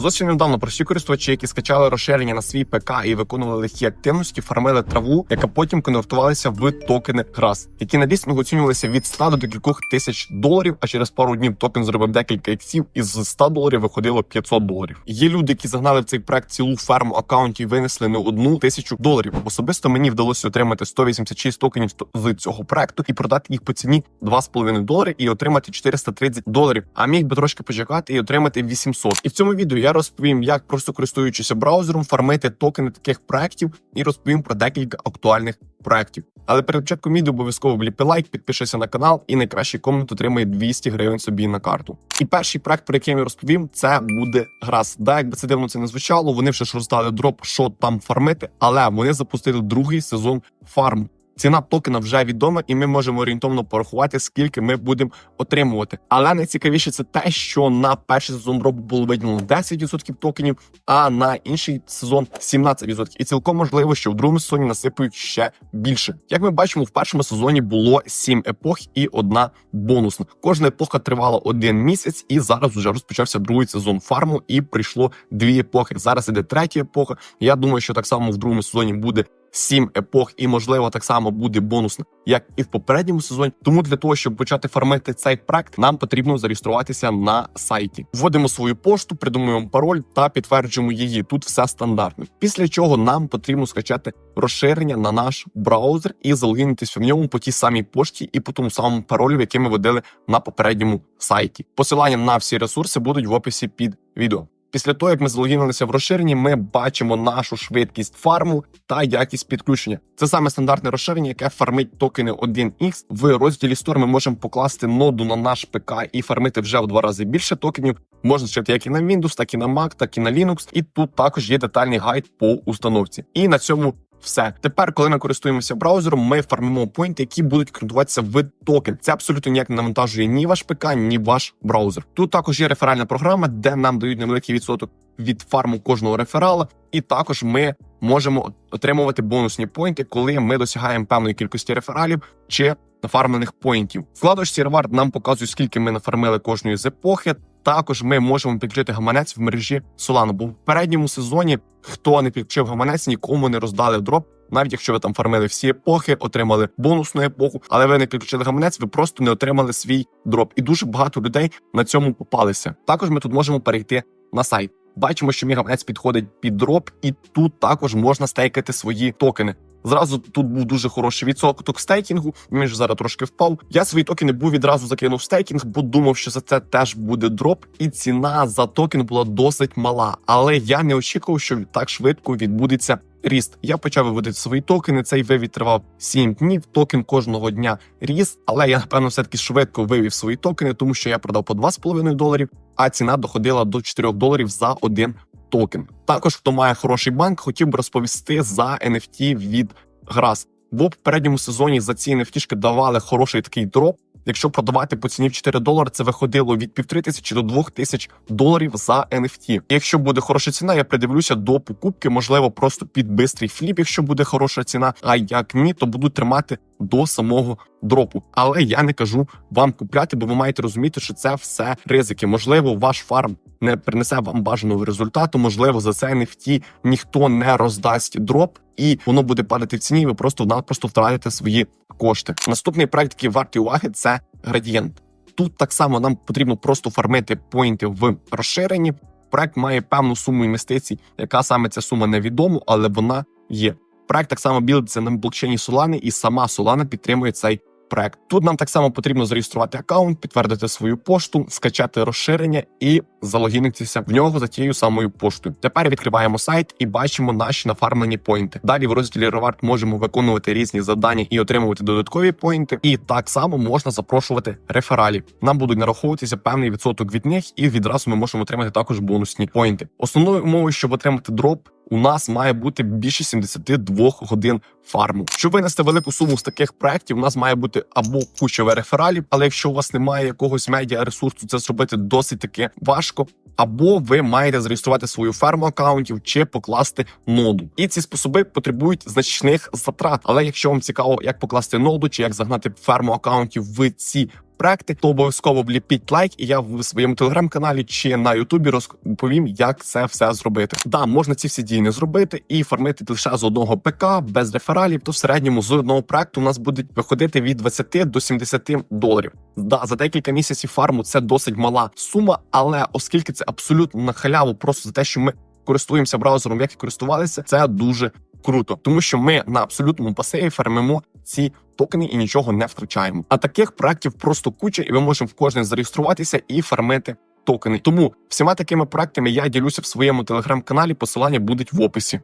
Зовсім недавно прості користувачі, які скачали розширення на свій ПК і виконували легкі активності, фармили траву, яка потім конвертувалася в токени ГРАС, які на лістингу оцінювалися від 100 до декількох тисяч доларів. А через пару днів токен зробив декілька іксів, і з 100 доларів виходило 500 доларів. Є люди, які загнали в цей проект цілу ферму акаунтів і винесли не одну тисячу доларів. Особисто мені вдалося отримати 186 токенів з цього проекту і продати їх по ціні 2,5 долари і отримати 430 доларів. А міг би трошки почекати і отримати 800. І в цьому відео я розповім, як просто користуючися браузером, фармити токени таких проектів і розповім про декілька актуальних проектів. Але перед початком відео обов'язково вліпи лайк, підпишися на канал і найкращий комент отримає 200 гривень собі на карту. І перший проект, про який я розповім, це буде Грас. Да, якби це дивно це не звучало, вони вже ж роздали дроп, що там фармити, але вони запустили другий сезон фарму. Ціна токена вже відома, і ми можемо орієнтовно порахувати, скільки ми будемо отримувати. Але найцікавіше це те, що на перший сезон дропу було виділено 10% токенів, а на інший сезон 17%. І цілком можливо, що в другому сезоні насипають ще більше. Як ми бачимо, в першому сезоні було 7 епох і одна бонусна. Кожна епоха тривала один місяць, і зараз вже розпочався другий сезон фарму, і прийшло дві епохи. Зараз іде третя епоха. Я думаю, що так само в другому сезоні буде. Сім епох, і можливо так само буде бонусно, як і в попередньому сезоні. Тому для того, щоб почати фармити цей проект, нам потрібно зареєструватися на сайті. Вводимо свою пошту, придумуємо пароль та підтверджуємо її. Тут все стандартно. Після чого нам потрібно скачати розширення на наш браузер і залогінитися в ньому по тій самій пошті і по тому самому паролю, який ми вводили на попередньому сайті. Посилання на всі ресурси будуть в описі під відео. Після того, як ми залогінилися в розширенні, ми бачимо нашу швидкість фарму та якість підключення. Це саме стандартне розширення, яке фармить токени 1x. В розділі Store ми можемо покласти ноду на наш ПК і фармити вже в два рази більше токенів. Можна чити як і на Windows, так і на Mac, так і на Linux. І тут також є детальний гайд по установці. І на цьому все тепер, коли ми користуємося браузером, ми фармимо поінти, які будуть конвертуватися в токен. Це абсолютно ніяк не навантажує ні ваш ПК, ні ваш браузер. Тут також є реферальна програма, де нам дають невеликий відсоток від фарму кожного реферала, і також ми можемо отримувати бонусні поінти, коли ми досягаємо певної кількості рефералів чи нафармлених поінтів. Вкладочці ревард нам показує, скільки ми нафармили кожної з епохи. Також ми можемо підключити гаманець в мережі Solana, бо в передньому сезоні хто не підключив гаманець, нікому не роздали дроп. Навіть якщо ви там фармили всі епохи, отримали бонусну епоху, але ви не підключили гаманець, ви просто не отримали свій дроп. І дуже багато людей на цьому попалися. Також ми тут можемо перейти на сайт. Бачимо, що мігаманець підходить під дроп, і тут також можна стейкати свої токени. Зразу тут був дуже хороший відсоток стейкінгу. Він ж зараз трошки впав. Я свої токени був відразу закинув стейкінг, бо думав, що за це теж буде дроп, і ціна за токен була досить мала. Але я не очікував, що так швидко відбудеться ріст. Я почав виводити свої токени. Цей вивід тривав 7 днів. Токен кожного дня ріс. Але я напевно все таки швидко вивів свої токени, тому що я продав по 2,5 доларів, а ціна доходила до 4 доларів за один токен. Також хто має хороший банк, хотів би розповісти за NFT від Грас. Бо в попередньому сезоні за ці NFT давали хороший такий дроп. Якщо продавати по ціні в 4 долари, це виходило від півтори тисячі до двох тисяч доларів за NFT. Якщо буде хороша ціна, я придивлюся до покупки, можливо, просто під бистрий фліп, якщо буде хороша ціна. А як ні, то буду тримати до самого дропу. Але я не кажу вам купляти, бо ви маєте розуміти, що це все ризики. Можливо, ваш фарм не принесе вам бажаного результату. Можливо, за це NFT ніхто не роздасть дроп, і воно буде падати в ціні. і Ви просто напросто втратите свої кошти. Наступний проект, який вартий уваги, це градієнт. Тут так само нам потрібно просто фармити поінти в розширенні. Проект має певну суму інвестицій, яка саме ця сума невідома, але вона є. Проект так само білдиться на блокчейні Solana, і сама Solana підтримує цей проект. Тут нам так само потрібно зареєструвати аккаунт, підтвердити свою пошту, скачати розширення і залогінитися в нього за тією самою поштою. Тепер відкриваємо сайт і бачимо наші нафармлені поінти. Далі в розділі Reward можемо виконувати різні завдання і отримувати додаткові поінти. І так само можна запрошувати рефералів. Нам будуть нараховуватися певний відсоток від них, і відразу ми можемо отримати також бонусні поінти. Основною умовою, щоб отримати дроп. У нас має бути більше 72 годин фарму. Щоб винести велику суму з таких проєктів, у нас має бути або куча рефералів, але якщо у вас немає якогось медіа ресурсу, це зробити досить таки важко. Або ви маєте зареєструвати свою ферму акаунтів чи покласти ноду. І ці способи потребують значних затрат. Але якщо вам цікаво, як покласти ноду чи як загнати ферму акаунтів в ці проекти, то обов'язково вліпіть лайк, і я в своєму телеграм-каналі чи на Ютубі розповім, як це все зробити. Да, можна ці всі дії не зробити і фармити лише з одного ПК без рефералів. То в середньому з одного проекту у нас будуть виходити від 20 до 70 доларів. Да, за декілька місяців фарму це досить мала сума, але оскільки це абсолютно на халяву, просто за те, що ми користуємося браузером, як і користувалися, це дуже круто, тому що ми на абсолютному пасиві фармимо ці токени і нічого не втрачаємо. А таких проектів просто куча, і ми можемо в кожне зареєструватися і фармити. Токени тому всіма такими проектами я ділюся в своєму телеграм-каналі. Посилання будуть в описі.